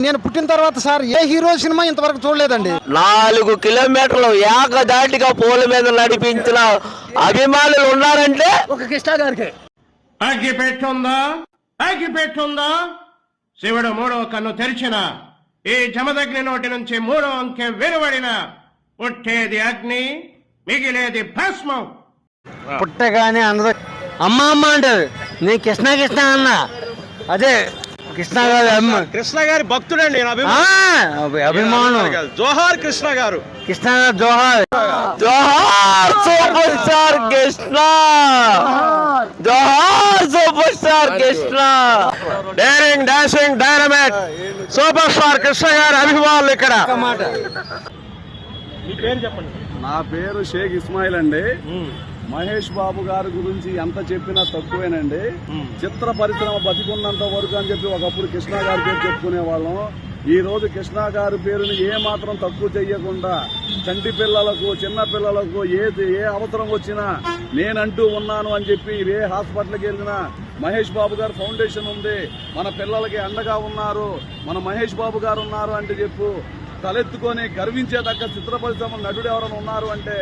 నేను పుట్టిన తర్వాత సార్ ఏ హీరో సినిమా ఇంతవరకు చూడలేదండి. నాలుగు కిలోమీటర్లు ఏకదాటిగా పూల మీద నడిపించిన అభిమానులు ఉన్నారంటే? ఒక కృష్ణ గారికి. అగ్గి పెట్టుందా? అగ్గి పెట్టుందా? శివుడు మూడో కన్ను తెరిచిన ఈ జమదగ్ని నోటి నుంచి మూడో అంకె వెలువడిన పుట్టేది అగ్ని మిగిలేది భస్మం. పుట్టగానే అందరూ అమ్మ అమ్మ అంటారు. నేను కృష్ణ కృష్ణ అన్న. అదే కృష్ణ గారి అమ్మ కృష్ణ గారి భక్తుడండి నేను అభిమానం అభి- అభిమానం. జోహార్ కృష్ణ గారు. కృష్ణ గారు జోహార్. జోహార్ సూపర్ స్టార్ కృష్ణ. జోహార్. Super star Krishna. Daring dashing dynamite super star Krishna గారి అభిమానులు ఇక్కడ. నా పేరు షేక్ ఇస్మాయిల్ అండి. మహేష్ బాబు గారి గురించి ఎంత చెప్పినా తక్కువేనండి. చిత్ర పరిశ్రమ బతికున్నంత వరకు అని చెప్పి ఒకప్పుడు కృష్ణ గారి పేరు చెప్పుకునే వాళ్ళం ఈ రోజు కృష్ణ గారి పేరుని ఏ మాత్రం తక్కువ చెయ్యకుండా చంటి పిల్లలకు చిన్న పిల్లలకు ఏ ఏ అవసరం వచ్చినా నేనంటూ ఉన్నాను అని చెప్పి ఏ హాస్పిటల్కి వెళ్ళినా మహేష్ బాబు గారు ఫౌండేషన్ ఉంది. మన పిల్లలకి అండగా ఉన్నారు. మన మహేష్ బాబు గారు ఉన్నారు అంటే చెప్పు. తలెత్తుకొని గర్వించేదక్క చిత్రపరిశ్రమ నటుడు ఎవరైనా ఉన్నారు అంటే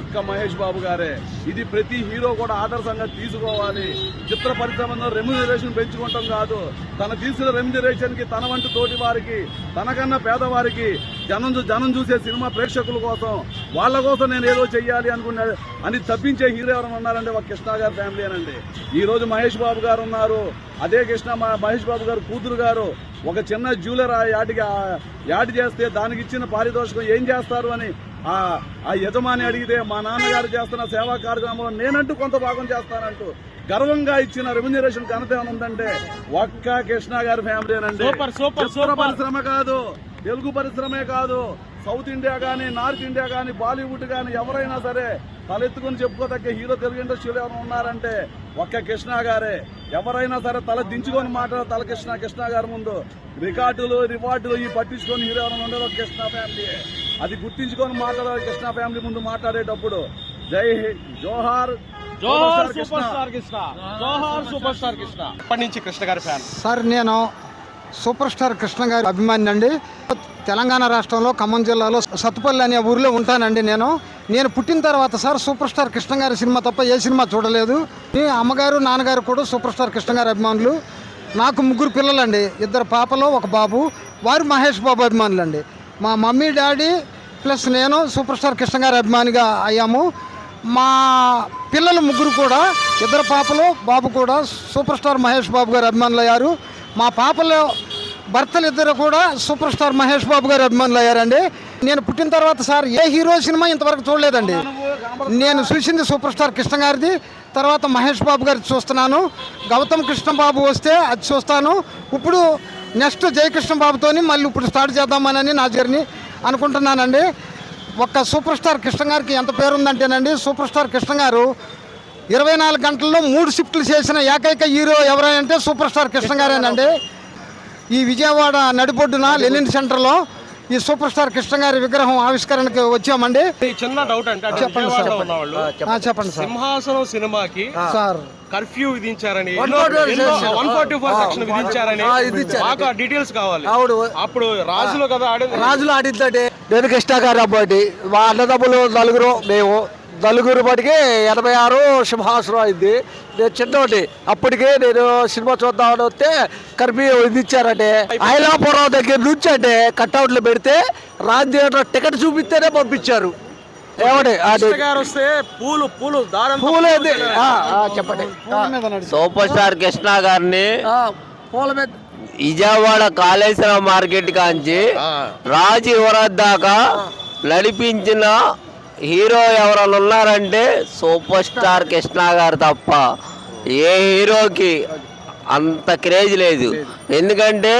ఒక్క మహేష్ బాబు గారే. ఇది ప్రతి హీరో కూడా ఆదర్శంగా తీసుకోవాలి. చిత్ర పరిశ్రమలో రెమ్యునరేషన్ పెంచుకోవటం కాదు. తన తీసుకున్న రెమ్యునరేషన్కి తన వంటి తోటి వారికి తనకన్నా పేదవారికి జనం జనం చూసే సినిమా ప్రేక్షకుల కోసం వాళ్ళ కోసం నేను ఏదో చెయ్యాలి అనుకున్నా అని తప్పించే హీరో ఎవరైనా ఉన్నారంటే ఒక కృష్ణ గారి ఫ్యామిలీ అనండి. ఈ రోజు మహేష్ బాబు గారు ఉన్నారు. అదే కృష్ణ మహేష్ బాబు గారు కూతురు గారు. ఒక చిన్న జ్యువెలర్ యాడికి ఆ యాడ్ చేస్తే దానికి ఇచ్చిన పారితోషికం ఏం చేస్తారు అని ఆ యజమాని అడిగితే మా నాన్నగారు చేస్తున్న సేవా కార్యక్రమంలో నేనంటూ కొంత భాగం చేస్తానంటూ గర్వంగా ఇచ్చిన రెమ్యునరేషన్ ఘనత ఏమైనా ఉందంటే ఒక్క కృష్ణ గారి ఫ్యామిలీ సూపర్. పరిశ్రమ కాదు. తెలుగు పరిశ్రమే కాదు సౌత్ ఇండియా కానీ నార్త్ ఇండియా కానీ బాలీవుడ్ కానీ ఎవరైనా సరే తలెత్తుకుని చెప్పుకోదగ్గ హీరో తెలుగు ఇండస్ట్రీలో ఎవరైనా ఉన్నారంటే ఒక్క కృష్ణ గారే. ఎవరైనా సరే తల దించుకొని మాట్లాడే తల కృష్ణ కృష్ణ గారి ముందు రికార్డులు రివార్డులు ఈ పట్టించుకొని హీరో ఎవరైనా ఉండేది ఒక కృష్ణ ఫ్యామిలీ. అది గుర్తించుకొని మాట్లాడాలి కృష్ణ ఫ్యామిలీ ముందు మాట్లాడేటప్పుడు జై హింద్ జోహార్ జోహార్ సూపర్ స్టార్ కృష్ణ. జోహార్ సూపర్ స్టార్ కృష్ణ. ఇప్పటి నుంచి కృష్ణ గారి ఫ్యాన్. సార్ నేను సూపర్ స్టార్ కృష్ణ గారి అభిమాని అండి. తెలంగాణ రాష్ట్రంలో ఖమ్మం జిల్లాలో సత్తుపల్లి అనే ఊరిలో ఉంటానండి నేను. నేను పుట్టిన తర్వాత సార్ సూపర్ స్టార్ కృష్ణ గారి సినిమా తప్ప ఏ సినిమా చూడలేదు. మీ అమ్మగారు నాన్నగారు కూడా సూపర్ స్టార్ కృష్ణ గారి అభిమానులు. నాకు ముగ్గురు పిల్లలండి. ఇద్దరు పాపలు ఒక బాబు. వారు మహేష్ బాబు అభిమానులండి. మా మమ్మీ డాడీ ప్లస్ నేను సూపర్ స్టార్ కృష్ణ గారి అభిమానిగా అయ్యాము. మా పిల్లలు ముగ్గురు కూడా ఇద్దరు పాపలు బాబు కూడా సూపర్ స్టార్ మహేష్ బాబు గారు అభిమానులు అయ్యారు మా పాపలు భర్తలు ఇద్దరు కూడా సూపర్ స్టార్ మహేష్ బాబు గారు అభిమానులు అయ్యారండి. నేను పుట్టిన తర్వాత సార్ ఏ హీరో సినిమా ఇంతవరకు చూడలేదండి. నేను చూసింది సూపర్ స్టార్ కృష్ణ గారిది తర్వాత మహేష్ బాబు గారి చూస్తున్నాను. గౌతమ్ కృష్ణ బాబు వస్తే అది చూస్తాను. ఇప్పుడు నెక్స్ట్ జయకృష్ణ బాబుతోని మళ్ళీ ఇప్పుడు స్టార్ట్ చేద్దామని నా జర్నీ అనుకుంటున్నానండి. ఒక్క సూపర్ స్టార్ కృష్ణ గారికి ఎంత పేరు ఉందంటేనండి సూపర్ స్టార్ కృష్ణ గారు ఇరవై నాలుగు గంటల్లో మూడు షిఫ్ట్లు చేసిన ఏకైక హీరో ఎవరంటే సూపర్ స్టార్ కృష్ణ గారేనండి. ఈ విజయవాడ నడిబొడ్డున లెనిన్ సెంటర్లో ఈ సూపర్ స్టార్ కృష్ణ గారి విగ్రహం ఆవిష్కరణకి వచ్చామండి. చిన్న డౌట్ అంటే చెప్పండి సార్, చెప్పండి. సార్. సింహాసనం సినిమాకి సార్. కర్ఫ్యూ విధించారని 144 section. One forty four section విధించారని ఆ డీటెయిల్స్ కావాలి. అవును. అప్పుడు రాజులో కదా ఆడేది. రాజులు ఆడిద్దండి. నేను కృష్ణ గారు అబ్బాయి. మా అన్నదమ్ములు నలుగురు మేము నలుగురు బడికి ఎనభై ఆరు సింహాసనం అయింది. నేను చిన్నోటి అప్పటికే నేను సినిమా చూద్దామని వస్తే కర్ఫ్యూ విధించారంటే ఐలాపురం దగ్గర నుంచి అంటే కట్అవుట్లు పెడితే రాజ్ థియేటర్ టికెట్ చూపిస్తేనే పంపించారు. ఏమండి? అది కృష్ణ గారు వస్తే పూలు పూలు దారం పూలేది ఆ, ఆ, చెప్పండి. పూల మీద నడిచి సూపర్ స్టార్ కృష్ణ గారిని పూల మీద విజయవాడ కాళేశ్వరం మార్కెట్ కాంచి రాజు యువరాజ్ దాకా నడిపించిన హీరో ఎవరైనా ఉన్నారంటే సూపర్ స్టార్ కృష్ణ గారు తప్ప ఏ హీరోకి అంత క్రేజ్ లేదు. ఎందుకంటే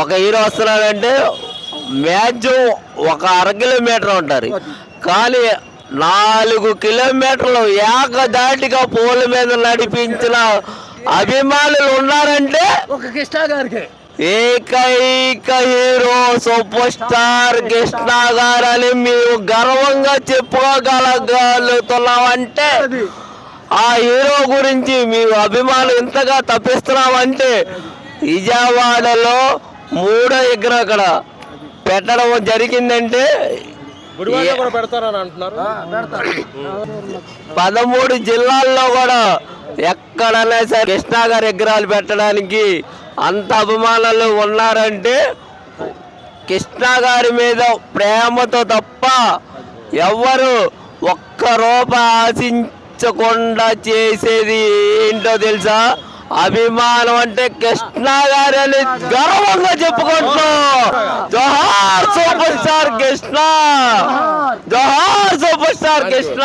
ఒక హీరో వస్తున్నాడంటే మ్యాక్సిమం ఒక అర కిలోమీటర్ ఉంటారు. కానీ నాలుగు కిలోమీటర్లు ఏకదాటిగా పోల మీద నడిపించిన అభిమానులు ఉన్నారంటే ఒక కృష్ణ గారికి. ఏకైక హీరో సూపర్ స్టార్ కృష్ణ గారని మేము గర్వంగా చెప్పుకోగలగలుగుతున్నామంటే ఆ హీరో గురించి మేము అభిమానం ఇంతగా తప్పిస్తున్నామంటే విజయవాడలో మూడో విగ్రహం అక్కడ పెట్టడం జరిగిందంటే గుడివాడలో కూడా పెడతారని అంటున్నారు. పదమూడు జిల్లాల్లో కూడా ఎక్కడైనా సరే కృష్ణా గారి విగ్రహాలు పెట్టడానికి అంత అభిమానులు ఉన్నారంటే కృష్ణా గారి మీద ప్రేమతో తప్ప ఎవ్వరు ఒక్క రూప ఆశించకుండా చేసేది ఏంటో తెలుసా? అభిమానం అంటే కృష్ణ గారి అని గర్వంగా చెప్పుకుంటున్నాం. జోహార్ సూపర్ స్టార్ కృష్ణ. జోహార్ సూపర్ స్టార్ కృష్ణ.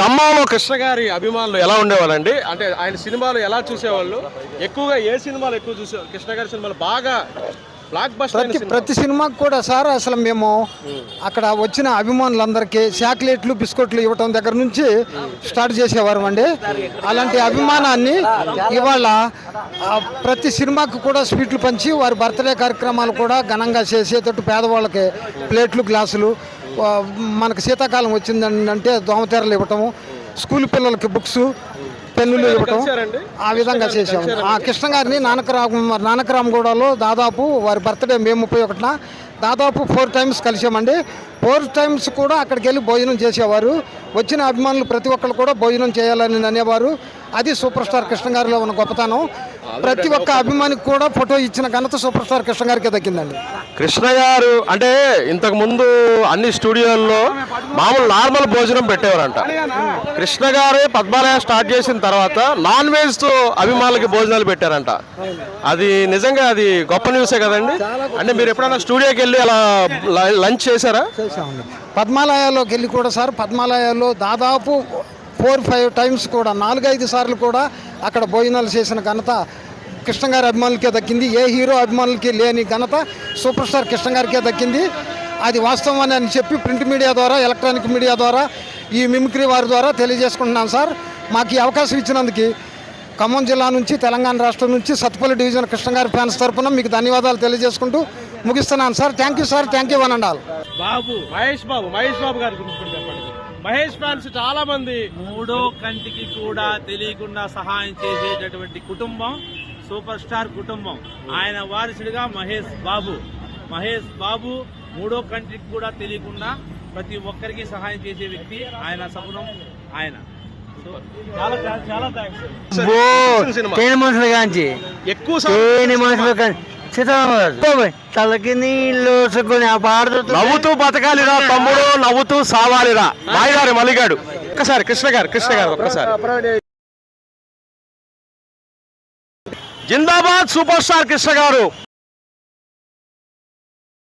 ఖమ్మంలో కృష్ణ గారి అభిమానులు ఎలా ఉండేవాళ్ళండి? అంటే ఆయన సినిమాలు ఎలా చూసేవాళ్ళు? ఎక్కువగా ఏ సినిమాలు ఎక్కువ చూసేవాళ్ళు కృష్ణ గారి సినిమాలు బాగా బ్లాక్ బస్టర్ ప్రతి సినిమా. ప్రతి సినిమాకి కూడా సార్ అసలు మేము. అక్కడ వచ్చిన అభిమానులందరికీ చాక్లెట్లు బిస్కెట్లు ఇవ్వటం దగ్గర నుంచి స్టార్ట్ చేసేవారు అండి. అలాంటి అభిమానాన్ని ఇవాళ ఆ, ప్రతి సినిమాకి కూడా స్వీట్లు పంచి వారి బర్త్డే కార్యక్రమాలు కూడా ఘనంగా చేసేటట్టు పేదవాళ్ళకి ప్లేట్లు గ్లాసులు మనకు శీతాకాలం వచ్చిందంటే దోమతెరలు ఇవ్వటము స్కూల్ పిల్లలకి బుక్స్ పెన్నులు ఇవ్వటం? ఆ విధంగా చేసాము ఆ కృష్ణ గారిని నానకరామ నానకరామగూడలో దాదాపు వారి బర్త్డే మే ముప్పై ఒకటిన దాదాపు ఫోర్ టైమ్స్ కలిసామండి ఫోర్ టైమ్స్ కూడా అక్కడికి వెళ్ళి భోజనం చేసేవారు. వచ్చిన అభిమానులు ప్రతి ఒక్కరు కూడా భోజనం చేయాలని అనేవారు. అది సూపర్ స్టార్ కృష్ణ గారిలో ఉన్న గొప్పతనం. ప్రతి ఒక్క అభిమానికి కూడా ఫోటో ఇచ్చిన ఘనత సూపర్ స్టార్ కృష్ణ గారికి దక్కిందండి. కృష్ణ గారు అంటే ఇంతకు ముందు అన్ని స్టూడియోల్లో మామూలు నార్మల్ భోజనం పెట్టేవారంట. కృష్ణ గారు పద్మాలయ స్టార్ట్ చేసిన తర్వాత నాన్ వెజ్తో అభిమానులకి భోజనాలు పెట్టారంట. అది నిజంగా అది గొప్ప న్యూసే కదండి? అంటే మీరు ఎప్పుడైనా స్టూడియోకి వెళ్ళి అలా లంచ్ చేశారా? పద్మాలయాల్లోకి వెళ్ళి కూడా సార్ పద్మాలయాల్లో దాదాపు ఫోర్ ఫైవ్ టైమ్స్ కూడా నాలుగైదు సార్లు కూడా అక్కడ భోజనాలు చేసిన ఘనత కృష్ణ గారి అభిమానులకే దక్కింది. ఏ హీరో అభిమానులకి లేని ఘనత సూపర్ స్టార్ కృష్ణ గారికే దక్కింది. అది వాస్తవం అని చెప్పి ప్రింట్ మీడియా ద్వారా ఎలక్ట్రానిక్ మీడియా ద్వారా ఈ మిమిక్రీ వారి ద్వారా తెలియజేసుకుంటున్నాను సార్. మాకు ఈ అవకాశం ఇచ్చినందుకు ఖమ్మం జిల్లా నుంచి తెలంగాణ రాష్ట్రం నుంచి సత్పల్లి డివిజన్ కృష్ణ గారి ఫ్యాన్స్ తరఫున మీకు ధన్యవాదాలు తెలియజేసుకుంటూ ముగిస్తున్నాను sir. Thank you sir. Thank you one and all. Babu Mahesh Babu Mahesh Babu గారి గురించి చెప్పండి. మహేష్ ఫ్యాన్స్ చాలా మంది మూడో కంటికి కూడా తెలియకుండా సహాయం చేసేటటువంటి కుటుంబం సూపర్ స్టార్ కుటుంబం. ఆయన వారసుడిగా మహేష్ బాబు. మహేష్ బాబు మూడో కంటికి కూడా తెలియకుండా ప్రతి ఒక్కరికి సహాయం చేసే వ్యక్తి ఆయన సగుణం ఆయన. సో చాలా చాలా థ్యాంక్స్ ఎక్కువ తలకి నీళ్ళు ఆ పాడుతూ నవ్వుతూ బతకాలిరా తమ్ముడు నవ్వుతూ సావాలిరా. మాయగారు మలిగాడు ఒక్కసారి కృష్ణ గారు కృష్ణ గారు ఒక్కసారి. జిందాబాద్ సూపర్ స్టార్ కృష్ణ గారు.